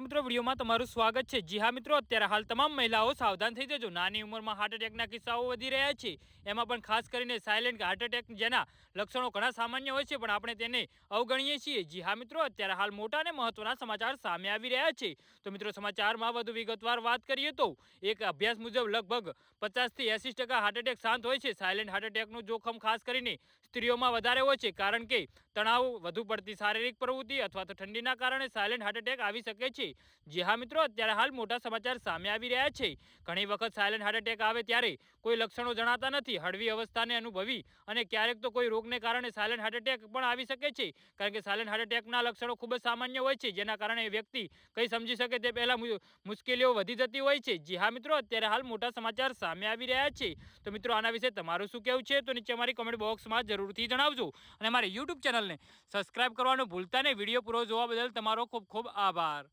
મિત્રો, વિડીયોમાં તમારું સ્વાગત છે. જી હા મિત્રો, અત્યારે હાલ તમામ મહિલાઓ સાવધાન થઈ જજો. નાની ઉંમરમાં હાર્ટ એટેકના કિસ્સાઓ વધી રહ્યા છે. એમાં પણ ખાસ કરીને સાયલેન્ટ હાર્ટ એટેક જેના લક્ષણો ઘણા સામાન્ય હોય છે, પણ આપણે તેને અવગણીએ છીએ. જી હા મિત્રો, અત્યારે હાલ મોટા અને મહત્વના સમાચાર સામે આવી રહ્યા છે. તો મિત્રો, સમાચારમાં વધુ વિગતવાર વાત કરીએ તો, એક અભ્યાસ મુજબ લગભગ પચાસથી એંસી હાર્ટ એટેક શાંત હોય છે. સાયલેન્ટ હાર્ટ એટેકનું જોખમ ખાસ કરીને સ્ત્રીઓમાં વધારે હોય છે. કારણ કે તણાવ વધુ પડતી શારીરિક પ્રવૃત્તિ અથવા તો ઠંડીના કારણે સાયલેન્ટ હાર્ટ એટેક આવી શકે છે. જી હા મિત્રો, અત્યારે હાલ મોટા સમાચાર સામે આવી રહ્યા છે. ઘણી વખત સાયલેન્ટ હાર્ટ એટેક આવે ત્યારે કોઈ લક્ષણો જણાતા નથી, હળવી અવસ્થાને અનુભવી અને ક્યારેક તો કોઈ રોગને કારણે સાયલેન્ટ હાર્ટ એટેક પણ આવી શકે છે. કારણ કે સાયલેન્ટ હાર્ટ એટેકના લક્ષણો ખૂબ જ સામાન્ય હોય છે, જેના કારણે વ્યક્તિ કંઈ સમજી શકે તે પહેલાં મુશ્કેલીઓ વધી જતી હોય છે. જી હા મિત્રો, અત્યારે હાલ મોટા સમાચાર સામે આવી રહ્યા છે. તો મિત્રો આના વિશે તમારું શું કહેવું છે? તો નીચે અમારી કમેન્ટ બોક્સમાં જરૂરથી જણાવજો અને અમારી યુટ્યુબ ચેનલને સબસ્ક્રાઇબ કરવાનું ભૂલતા નહીં. વીડિયો પૂરો જોવા બદલ તમારો ખૂબ ખૂબ આભાર.